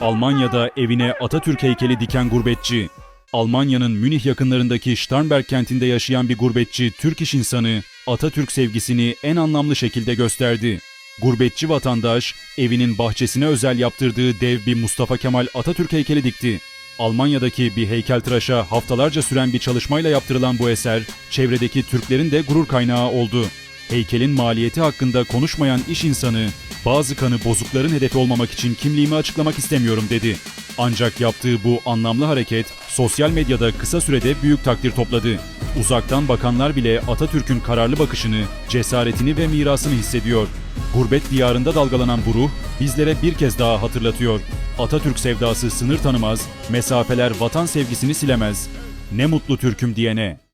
Almanya'da evine Atatürk heykeli diken gurbetçi. Almanya'nın Münih yakınlarındaki Starnberg kentinde yaşayan bir gurbetçi Türk iş insanı Atatürk sevgisini en anlamlı şekilde gösterdi. Gurbetçi vatandaş evinin bahçesine özel yaptırdığı dev bir Mustafa Kemal Atatürk heykeli dikti. Almanya'daki bir heykeltıraşa haftalarca süren bir çalışmayla yaptırılan bu eser, çevredeki Türklerin de gurur kaynağı oldu. Heykelin maliyeti hakkında konuşmayan iş insanı, bazı kanı bozukların hedefi olmamak için kimliğimi açıklamak istemiyorum dedi. Ancak yaptığı bu anlamlı hareket sosyal medyada kısa sürede büyük takdir topladı. Uzaktan bakanlar bile Atatürk'ün kararlı bakışını, cesaretini ve mirasını hissediyor. Gurbet diyarında dalgalanan bu ruh bizlere bir kez daha hatırlatıyor. Atatürk sevdası sınır tanımaz, mesafeler vatan sevgisini silemez. Ne mutlu Türk'üm diyene.